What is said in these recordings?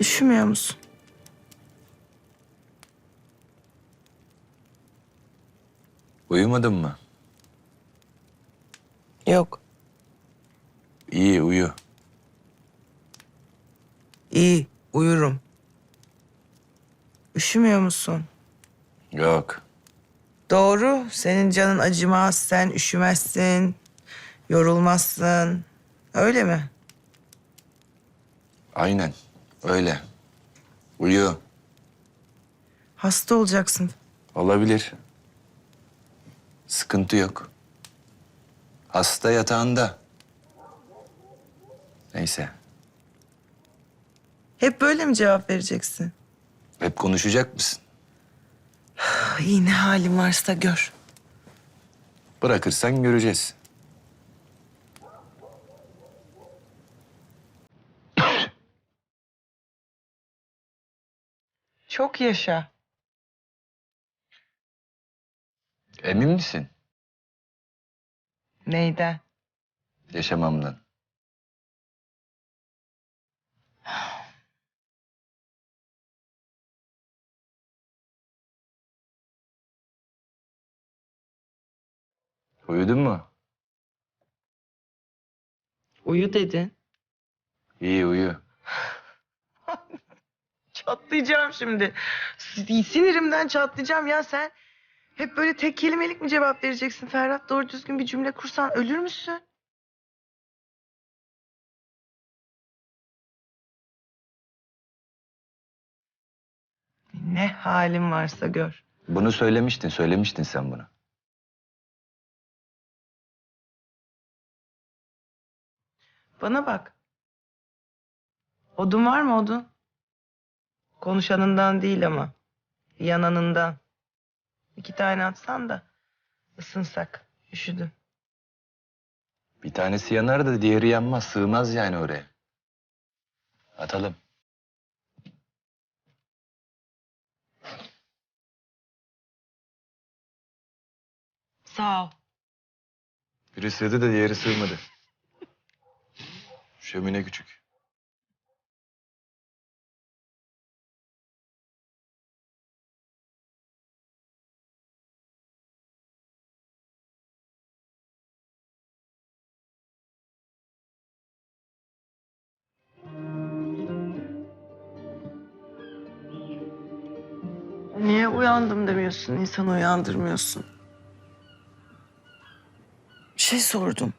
Üşümüyor musun? Uyumadın mı? Yok. İyi uyu. İyi, uyurum. Üşümüyor musun? Yok. Doğru, senin canın acımaz, sen üşümezsin, yorulmazsın. Öyle mi? Aynen. Öyle. Uyu. Hasta olacaksın. Olabilir. Sıkıntı yok. Hasta yatağında. Neyse. Hep böyle mi cevap vereceksin? Hep konuşacak mısın? İyi ne halin varsa gör. Bırakırsan göreceğiz. Çok yaşa. Emin misin? Neyden? Yaşamamdan. Uyudun mu? Uyu dedin. İyi uyu. Çatlayacağım şimdi. Sinirimden çatlayacağım ya sen. Hep böyle tek kelimelik mi cevap vereceksin Ferhat? Doğru düzgün bir cümle kursan ölür müsün? Ne halin varsa gör. Bunu söylemiştin, söylemiştin sen bunu. Bana bak. Odun var mı odun? Konuşanından değil ama. Yananından. İki tane atsan da ısınsak. Üşüdüm. Bir tanesi yanar da diğeri yanmaz, sığmaz yani oraya. Atalım. Sağ ol. Biri sığdı da diğeri sığmadı. Şömine küçük. Uyandım demiyorsun? İnsanı uyandırmıyorsun. Bir şey sordum.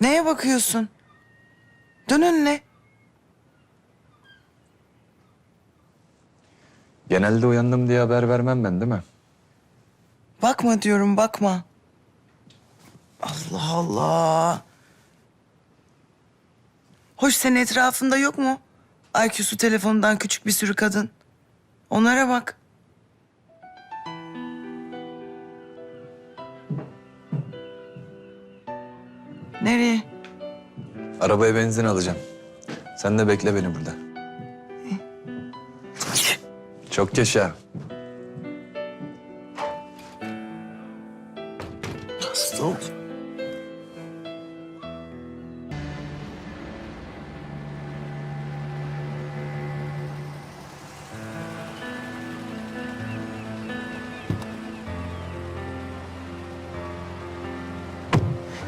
Neye bakıyorsun? Dön önüne. Genelde uyandım diye haber vermem ben değil mi? Bakma diyorum bakma. Allah Allah. Hoş senin etrafında yok mu? IQ'su telefonundan küçük bir sürü kadın. Onlara bak. Nereye? Arabaya benzin alacağım. Sen de bekle beni burada. Çok yaşa. Hasta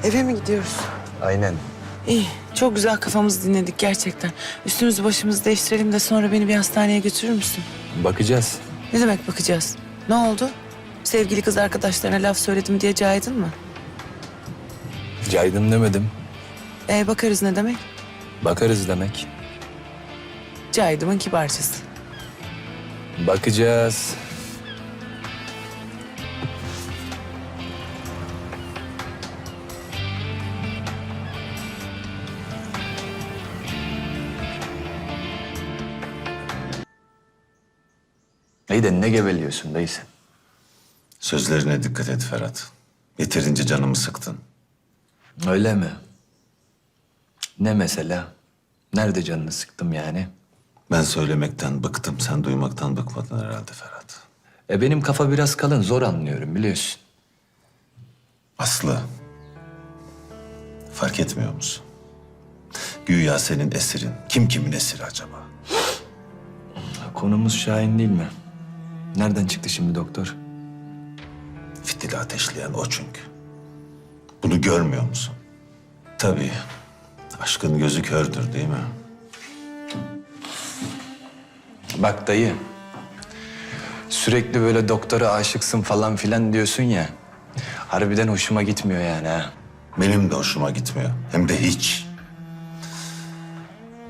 Eve mi gidiyoruz? Aynen. İyi, çok güzel kafamızı dinledik gerçekten. Üstümüzü başımızı değiştirelim de sonra beni bir hastaneye götürür müsün? Bakacağız. Ne demek bakacağız? Ne oldu? Sevgili kız arkadaşlarına laf söyledim diye caydın mı? Caydım demedim. E bakarız ne demek? Bakarız demek. Caydımın kibarcası. Bakacağız. De ne geveliyorsun dayı sen? Sözlerine dikkat et Ferhat. Yeterince canımı sıktın. Öyle mi? Ne mesela? Nerede canını sıktım yani? Ben söylemekten bıktım, sen duymaktan bıkmadın herhalde Ferhat. E benim kafa biraz kalın, zor anlıyorum biliyorsun. Aslı, fark etmiyor musun? Güya senin esirin. Kim kimin esiri acaba? Konumuz Şahin değil mi? Nereden çıktı şimdi doktor? Fitili ateşleyen o çünkü. Bunu görmüyor musun? Tabii. Aşkın gözü kördür değil mi? Bak dayı. Sürekli böyle doktora aşıksın falan filan diyorsun ya. Harbiden hoşuma gitmiyor yani ha. Benim de hoşuma gitmiyor. Hem de hiç.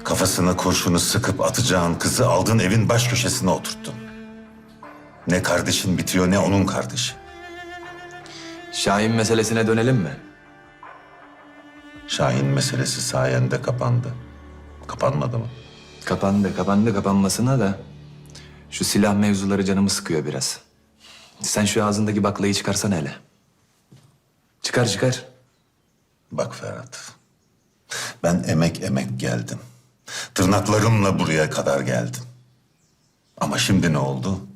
Kafasına kurşunu sıkıp atacağın kızı aldın evin baş köşesine oturttun. Ne kardeşin bitiyor ne onun kardeşi. Şahin meselesine dönelim mi? Şahin meselesi sayende kapandı. Kapanmadı mı? Kapandı, kapandı kapanmasına da şu silah mevzuları canımı sıkıyor biraz. Sen şu ağzındaki baklayı çıkarsana hele. Çıkar çıkar. Bak Ferhat. Ben emek emek geldim. Tırnaklarımla buraya kadar geldim. Ama şimdi ne oldu?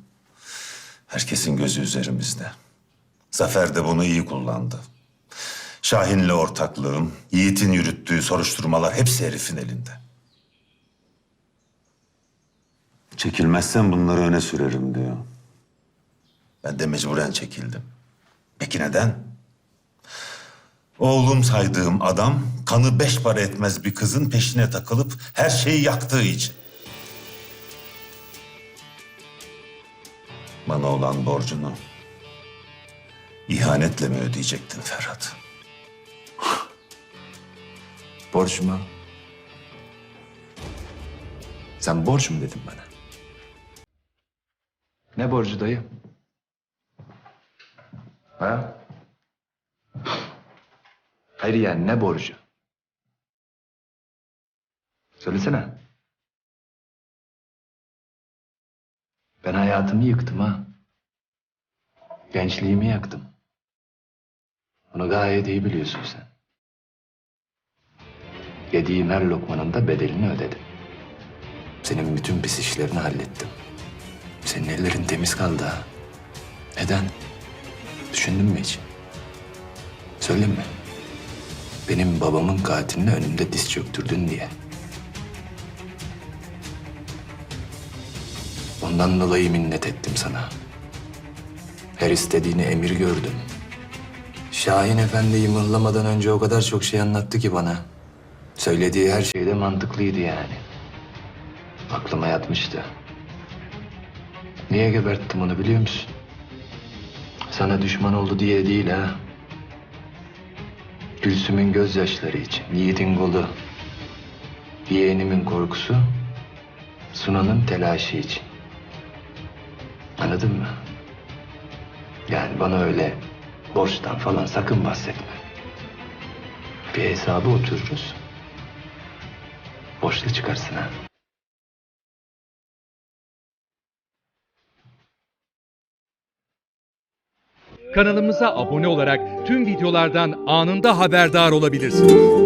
Herkesin gözü üzerimizde. Zafer de bunu iyi kullandı. Şahin'le ortaklığım, Yiğit'in yürüttüğü soruşturmalar hepsi herifin elinde. Çekilmezsen bunları öne sürerim diyor. Ben de mecburen çekildim. Peki neden? Oğlum saydığım adam kanı beş para etmez bir kızın peşine takılıp her şeyi yaktığı için. Bana olan borcunu ihanetle mi ödeyecektin Ferhat? Borç mu? Sen borç mu dedin bana? Ne borcu dayı? Ha? Hayır yani ne borcu? Söylesene. Ben hayatımı yıktım ha. Gençliğimi yaktım. Bunu gayet iyi biliyorsun sen. Yediğim her lokmanın da bedelini ödedim. Senin bütün pis işlerini hallettim. Senin ellerin temiz kaldı ha. Neden? Düşündün mü hiç? Söyleyeyim mi? Benim babamın katiline önümde diz çöktürdün diye. Ondan dolayı minnet ettim sana. Her istediğini emir gördüm. Şahin Efendi'yi mıhlamadan önce o kadar çok şey anlattı ki bana. Söylediği her şey de mantıklıydı yani. Aklıma yatmıştı. Niye geberttim onu biliyor musun? Sana düşman oldu diye değil ha. Gülsüm'ün gözyaşları için, Yiğit'in golü, yeğenimin korkusu, Sunan'ın telaşı için. Anladın mı? Yani bana öyle borçtan falan sakın bahsetme. Bir hesabı otururuz. Borçlu çıkarsın ha. Kanalımıza abone olarak tüm videolardan anında haberdar olabilirsiniz.